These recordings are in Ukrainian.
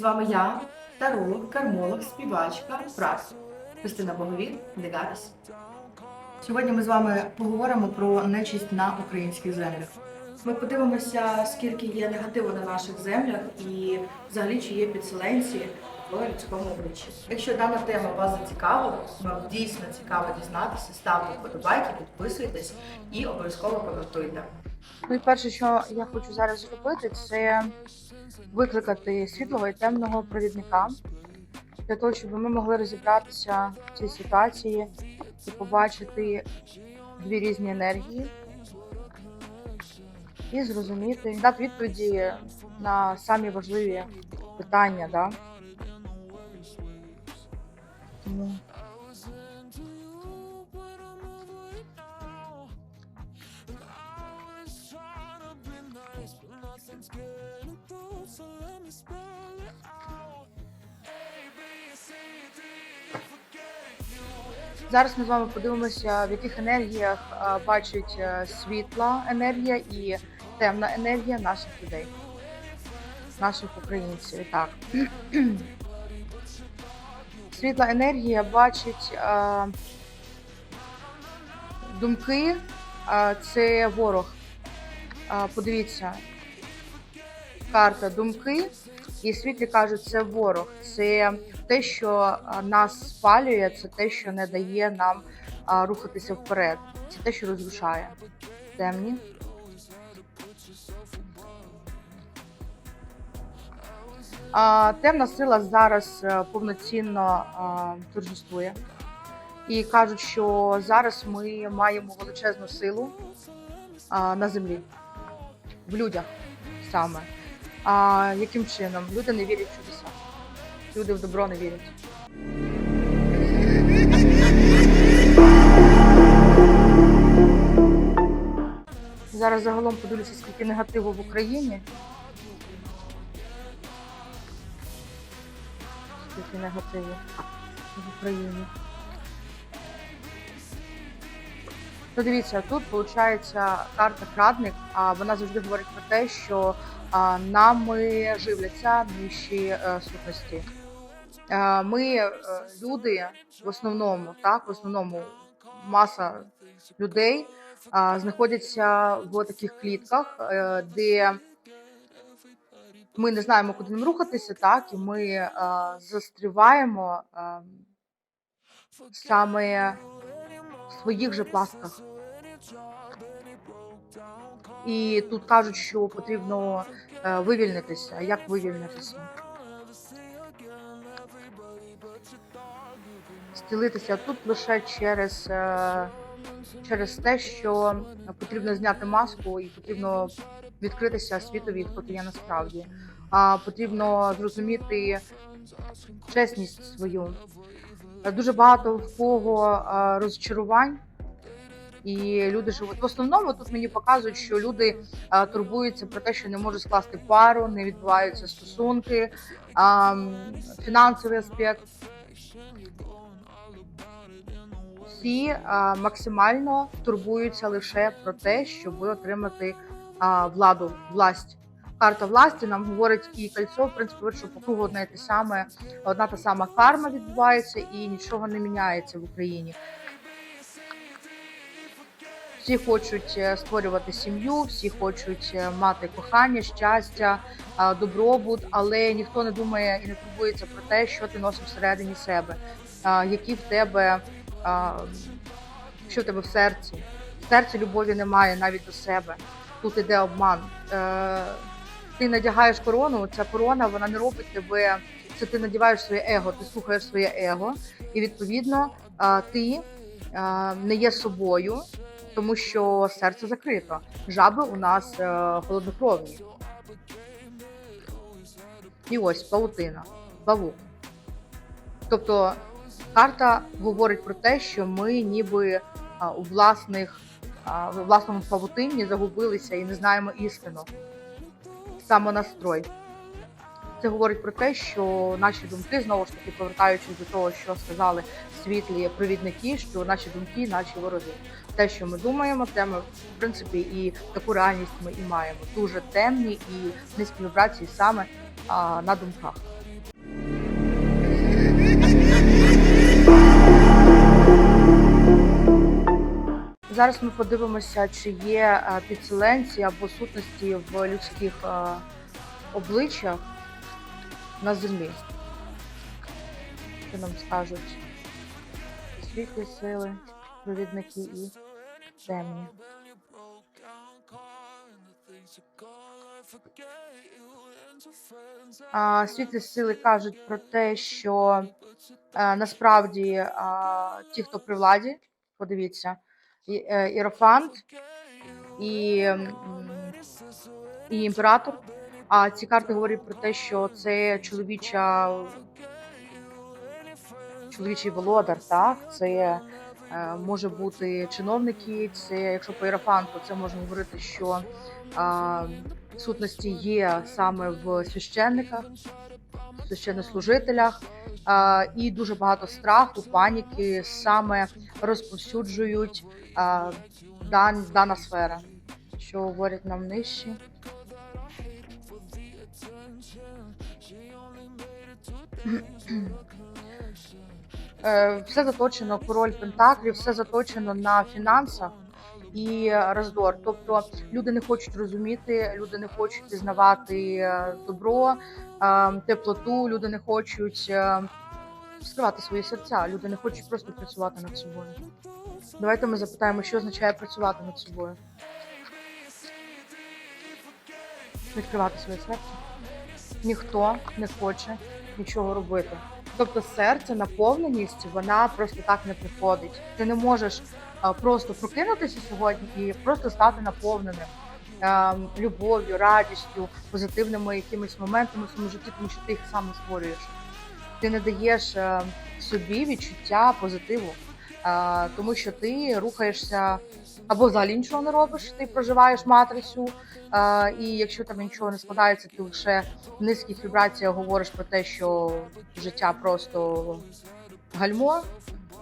З вами я, таролог, кармолог, співачка, практик Христина Боговін, Дегарас. Сьогодні ми з вами поговоримо про нечисть на українських землях. Ми подивимося, скільки є негативу на наших землях і взагалі чи є підселенці в людському обличчі. Якщо дана тема вас зацікавила, вам дійсно цікаво дізнатися, ставте вподобайки, підписуйтесь і обов'язково коментуйте. Ну і перше, що я хочу зараз зробити, це викликати світлого і темного провідника для того, щоб ми могли розібратися в цій ситуації і побачити дві різні енергії і зрозуміти, дати відповіді на самі важливі питання. Да? Тому Зараз ми з вами подивимося, в яких енергіях бачить е, світла енергія і темна енергія наших людей, наших українців. Так. Світла енергія бачить а, думки, а, це ворог. Подивіться, карта думки, і світлі кажуть, це ворог. Це те, що нас спалює, це те, що не дає нам рухатися вперед. Це те, що розрушає. Темні. Темна сила зараз е, повноцінно торжествує. І кажуть, що зараз ми маємо величезну силу на землі, в людях саме. А яким чином? Люди не вірять в чудеса. Люди в добро не вірять. Зараз загалом подивлюся, скільки негативу в Україні. Скільки негативу в Україні. Ну, дивіться, тут виходить карта крадник, а вона завжди говорить про те, що нами живляться нижчі е, сутності. Е, Ми е, люди в основному, так, в основному маса людей знаходяться в таких клітках, де ми не знаємо, куди нам рухатися, так, і ми застріваємо е, саме в своїх же пластках. І тут кажуть, що потрібно е, вивільнитися. Як вивільнитися? Стілитися тут лише через, е, через те, що потрібно зняти маску і потрібно відкритися світові, хто ти є насправді. А потрібно зрозуміти чесність свою. Е, Дуже багато в кого розчарувань. І люди живуть. В основному тут мені показують, що люди а, турбуються про те, що не можуть скласти пару, не відбуваються стосунки, фінансовий аспект. Всі а, максимально турбуються лише про те, щоб отримати владу, власть. Карта власті нам говорить і кольцо, в принципі, що по одне і те саме, одна та сама карма відбувається і нічого не міняється в Україні. Всі хочуть е, створювати сім'ю, всі хочуть е, мати кохання, щастя, добробут, але ніхто не думає і не турбується про те, що ти носиш всередині себе, які в тебе, що в тебе в серці. В серці любові немає навіть до себе. Тут іде обман. Е, Ти надягаєш корону, ця корона вона не робить тебе. Це ти надіваєш своє его, ти слухаєш своє его, і відповідно ти не є собою тому що серце закрито. Жаби у нас е, холоднокровні. І ось паутина, павук. Тобто карта говорить про те, що ми ніби а, у власних, а, в власному павутинні загубилися і не знаємо істину. Самонастрой. Це говорить про те, що наші думки, знову ж таки, повертаючись до того, що сказали світлі провідники, що наші думки, наші вороги. Те, що ми думаємо, те ми в принципі і таку реальність ми і маємо дуже темні і не співпраці саме а, на думках. Зараз ми подивимося, чи є е, підселенці або сутності в людських е, обличчях на землі. Що нам скажуть? Світлі сили, провідники і темні. А, світлі сили кажуть про те, що е, насправді а, ті, хто при владі, подивіться, і, е, Іерофант і, і імператор. А ці карти говорять про те, що це чоловіча чоловічий володар, так? Це е, може бути чиновники, це якщо по Іерофанту, це можна говорити, що а, сутності є саме в священниках, священнослужителях, а, і дуже багато страху, паніки саме розповсюджують дан, дана сфера, що говорять нам нижче. Е, Все заточено король Пентаклів, все заточено на фінансах і роздор. Тобто люди не хочуть розуміти, люди не хочуть пізнавати е, добро, е, теплоту, люди не хочуть скривати свої серця, люди не хочуть просто працювати над собою. Давайте ми запитаємо, що означає працювати над собою. Відкривати своє серце. Ніхто не хоче нічого робити. Тобто серце, наповненість, вона просто так не приходить. Ти не можеш а, просто прокинутися сьогодні і просто стати наповненим е, любов'ю, радістю, позитивними якимись моментами в своєму житті, тому що ти їх саме створюєш. Ти не даєш е, собі відчуття позитиву, е, тому що ти рухаєшся або взагалі нічого не робиш, ти проживаєш матрицю, е, і якщо там нічого не складається, ти лише в низьких вібраціях говориш про те, що життя просто гальмо,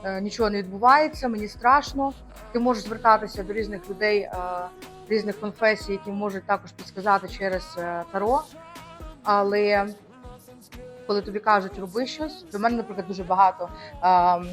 е, нічого не відбувається, мені страшно. Ти можеш звертатися до різних людей, е, різних конфесій, які можуть також підсказати через е, таро. Але коли тобі кажуть, роби щось, до мене, наприклад, дуже багато ем,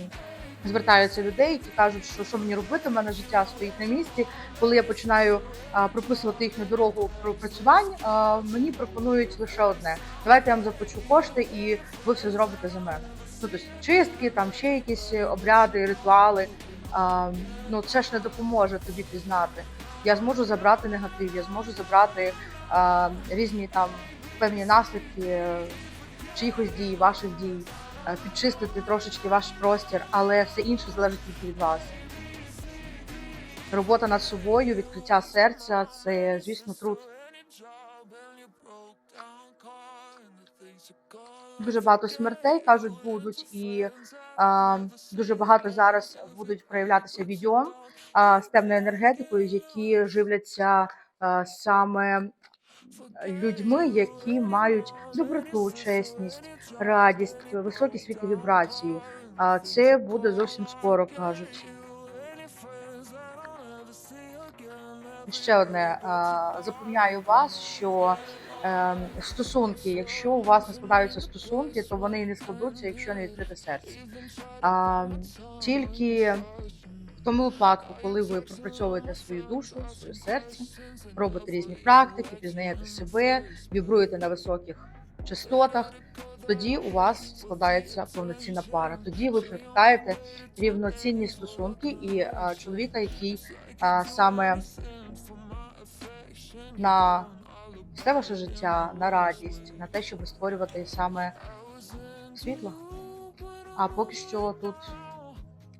звертаються людей, які кажуть, що що мені робити, в мене життя стоїть на місці. Коли я починаю а, прописувати їхню дорогу пропрацювань, а, мені пропонують лише одне: давайте я вам заплачу кошти, і ви все зробите за мене. Ну тобто чистки, там ще якісь обряди, ритуали. А, ну це ж не допоможе тобі пізнати. Я зможу забрати негатив, я зможу забрати а, різні там певні наслідки е, чиїхось дій, ваших дій, підчистити трошечки ваш простір, але все інше залежить від вас. Робота над собою, відкриття серця це, звісно, труд. Дуже багато смертей кажуть будуть, і а, дуже багато зараз будуть проявлятися відьом а, з темною енергетикою, які живляться а, саме людьми, які мають доброту, чесність, радість, високі світлі вібрації. А це буде зовсім скоро, кажуть. Ще одне запевняю вас, що е, стосунки, якщо у вас не складаються стосунки, то вони і не складуться, якщо не відкрите серце. Тільки тому випадку, коли ви пропрацьовуєте свою душу, своє серце, робите різні практики, пізнаєте себе, вібруєте на високих частотах, тоді у вас складається повноцінна пара. Тоді ви притикаєте рівноцінні стосунки і а, чоловіка, який а, саме на все ваше життя, на радість, на те, щоб створювати саме світло. А поки що тут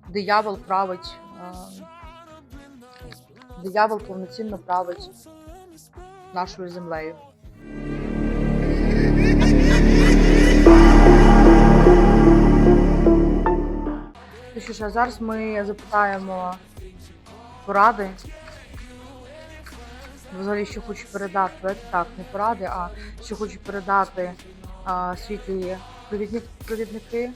диявол править, е, диявол повноцінно править нашою землею. Ну що ж, зараз ми запитаємо поради. Взагалі, що хочу передати, так, не поради, а що хочу передати а, світлі провідні, провідники.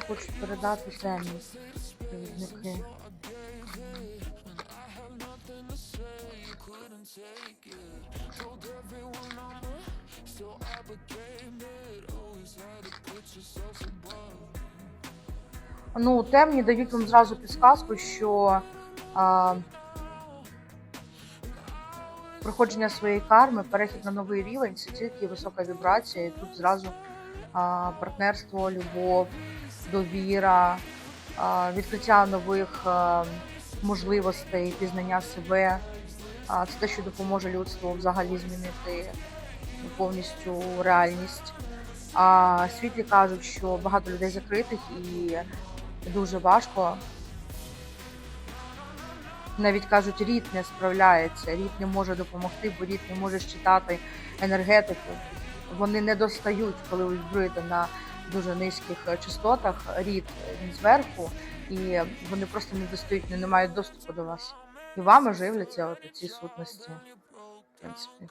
Що хочуть передати темні провідники. Ну, темні дають вам зразу підсказку, що а, проходження своєї карми, перехід на новий рівень це тільки висока вібрація. І тут зразу а, партнерство, любов, довіра, відкриття нових можливостей, пізнання себе. Це те, що допоможе людству взагалі змінити повністю реальність. А світлі кажуть, що багато людей закритих і дуже важко. Навіть кажуть, рід не справляється, рід не може допомогти, бо рід не може читати енергетику. Вони не достають, коли ви вібруєте на дуже низьких е, частотах. Рід він зверху, і вони просто не достають, вони не мають доступу до вас. І вами живляться от ці сутності. В принципі.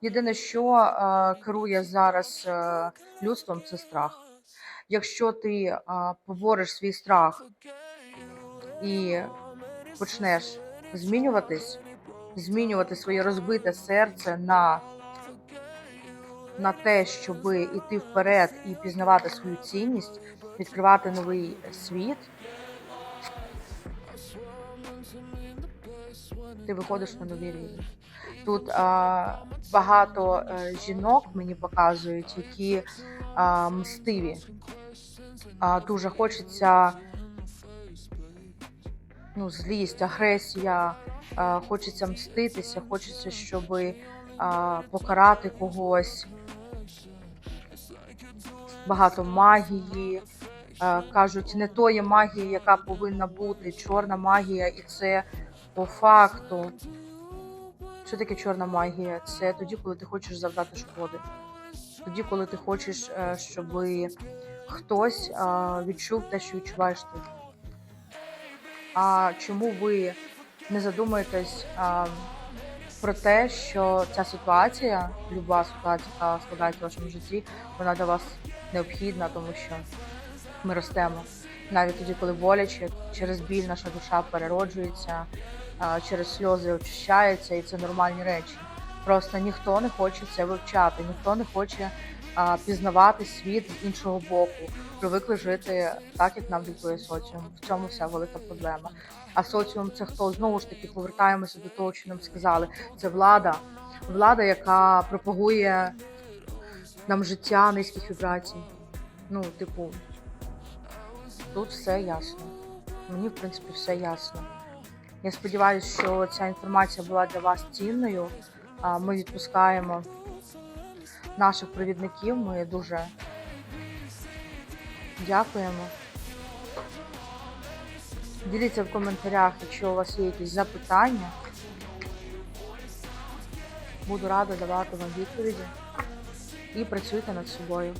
Єдине, що е, керує зараз е, людством, це страх. Якщо ти е, побореш свій страх і почнеш змінюватись, змінювати своє розбите серце на, на те, щоб іти вперед і пізнавати свою цінність, відкривати новий світ, ти виходиш на новий рівень. Тут а, багато е, жінок мені показують, які а, мстиві. А, дуже хочеться ну, злість, агресія, а, хочеться мститися, хочеться, щоб покарати когось. Багато магії. Кажуть, не тої магії, яка повинна бути, чорна магія, і це по факту. Що таке чорна магія? Це тоді, коли ти хочеш завдати шкоди. Тоді, коли ти хочеш, е, щоб хтось відчув те, що відчуваєш ти. А чому ви не задумаєтесь е, про те, що ця ситуація, люба ситуація, яка складається в вашому житті, вона для вас необхідна, тому що ми ростемо. Навіть тоді, коли боляче, через біль наша душа перероджується, а, через сльози очищається, і це нормальні речі. Просто ніхто не хоче це вивчати, ніхто не хоче а, пізнавати світ з іншого боку. Привикли жити так, як нам диктує соціум. В цьому вся велика проблема. А соціум це хто знову ж таки повертаємося до того, що нам сказали. Це влада, влада, яка пропагує нам життя низьких вібрацій. Ну, типу, тут все ясно. Мені, в принципі, все ясно. Я сподіваюся, що ця інформація була для вас цінною. Ми відпускаємо наших провідників. Ми дуже дякуємо. Діліться в коментарях, якщо у вас є якісь запитання. Буду рада давати вам відповіді. І працюйте над собою.